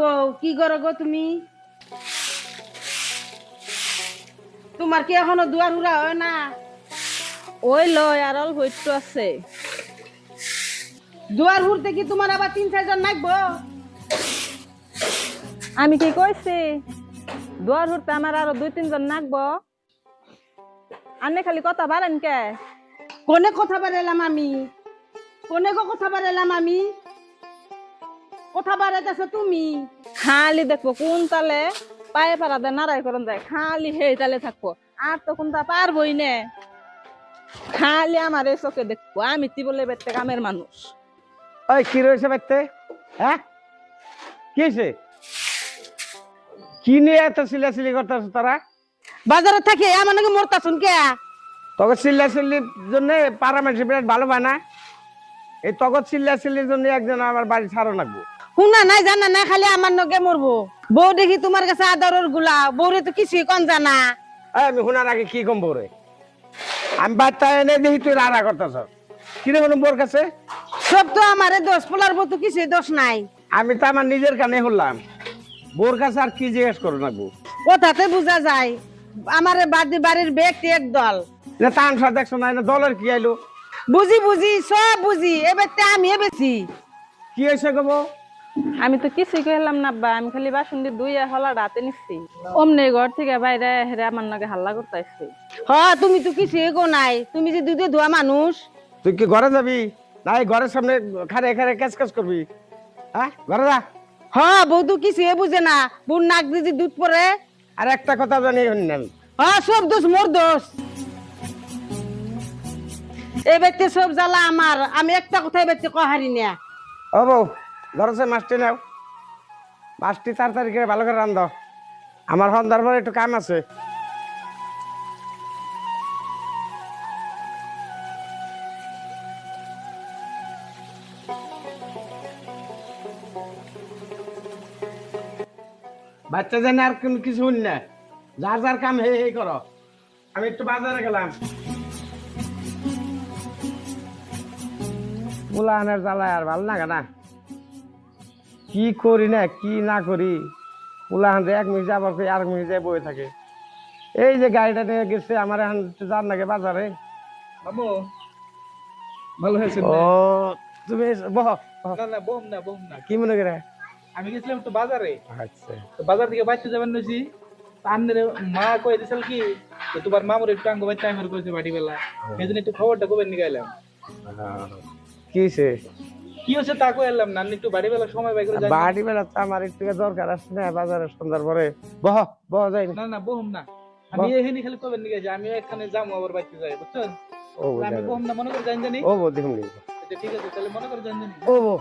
বউ, কি করো গো তুমি? তোমার কি এখনও দুয়ার উড়া হয় না? ওই লয় আর একটু আছে। দুয়ার হুড়তে কি তোমার আবার তিন চারজন নাকবো আমি কি কইছি? দুয়ার হুড়তে আমার আরও দুই তিনজন নাকবো আনে খালি কথা বাড়েন কে? কোনে কথা বাড়াইলাম আমি? কোনে কথা বাড়াইলাম আমি? কথা বাড়াইতেছ তুমি? খালি দেখব কোন তালে পায়ে পাড়া দিয়ে নাড়াই করন যায় খালি সেই তালে থাকব। আর তো কোনটা পারবই নে। খালি আমার এই চোখে দেখব আমি তি বলে বেতে কামের মানুষ। ওই কি রয়েছে বাইতে হ্যাঁ? কি হয়েছে? কি নিয়ে এত সিলাসিলি করতেছ তারা? বাজারে থাকে আমার নাকি মরতাছুন কে? তখন সিল্লাসিল্লির জন্য পাড়া মানুষ বিরাট ভালো পায় না এই তখন সিল্লাসিল্লির জন্য একজন আমার বাড়ি ছাড়ো লাগবে। শুনা নাই জানা নাই খালি আমার নগে মরবো বউ দেখি তোমার কাছে আদরেরগুলা বউরে তো কিছুই কন জানা। আমি শোনার আগে কি কম বউরে আমি বাচ্চা এনে দেখি তুই রাড়া করতেছ কিরে কোনো বোর কাছে? সব তো আমারে দোষ পোলার বউ তো কিছুই দোষ নাই। আমি তো আমার নিজের কানে হলাম বোর কাছে আর কি জিজ্ঞেস করো লাগবো কথাতে বোঝা যায়। আমার বাড়ি বাড়ির ব্যক্তি এক দল না তামসা দেখছ না না দলের কি আইলো? বুঝি বুঝি সব বুঝি এবার আমি বেশি কি হয়েছে গো বউ? আমি তো কিছুই কইলাম না বা আমি খালি বাসন দিয়ে দুই হলা রাতে নিচ্ছি অমনি ঘর থেকে বাইরে হেরে আমার নাকি হাল্লা করতে আসছে। হ তুমি তো কিছুই গো নাই তুমি যে দুধে ধোয়া মানুষ। তুই কি ঘরে যাবি? না এই ঘরের সামনে খারে খারে ক্যাচ ক্যাচ করবি। হ্যাঁ ঘরে যা। হ বউ তো কিছুই বুঝে না বুর নাক দিয়ে যে দুধ পরে। আর একটা কথা জানি শুনি আমি। হ সব দোষ মোর দোষ। এই ব্যক্তি সব জ্বালা আমার আমি একটা কথাই ব্যক্তি কহারি না। ও বউ ঘরে সে মাছটি নাও। মাছটি তাড়াতাড়ি করে ভালো করে রান্ধ। আমার সন্ধ্যার একটু কাম আছে। বাচ্চা জানে আর কোনো কিছু শুনি না। যার যার কাম, হে হে করো। আমি একটু বাজারে গেলাম। উলানের জ্বালায় আর ভালো লাগে না। কি করি না কি না করি? উলাহান এক মিনিট আবার কই আরেক মিনিট বয়ে থাকে। এই যে গাড়িটা নিয়ে গেছে আমার এখন যান নাকি বাজারে। ভালো হয়েছে ও তুমি বহ। না না বম না বম না। কি মনে করে? আমি গেছিলাম তো বাজারে। আচ্ছা। তো বাজার থেকে বাইতে যাবেন নছি আন্নের মা কয়ে দিছিল কি তোমার মামুর একটু আঙ্গ বাইতে আমার কইছে বাড়ি বেলা এই জন্য একটু খবরটা কবে নিয়ে গেলাম। কি হয়েছে কি হচ্ছে তা কয়ে এলাম না একটু বাড়ি বেলা সময় বাই করে যাই বাড়ি বেলা তো আমার একটু দরকার আছে না বাজারে সন্ধ্যার পরে। বহ বহ যাই না। না বহম না। আমি এখানে খালি কবে নিয়ে যাই আমি এখানে যাম আবার বাইতে যাই বুঝছেন? ও আমি বহম না মনে করে জানি জানি। ও বউ দেখুন আচ্ছা, ঠিক আছে তাহলে মনে করে জানি জানি। ও বউ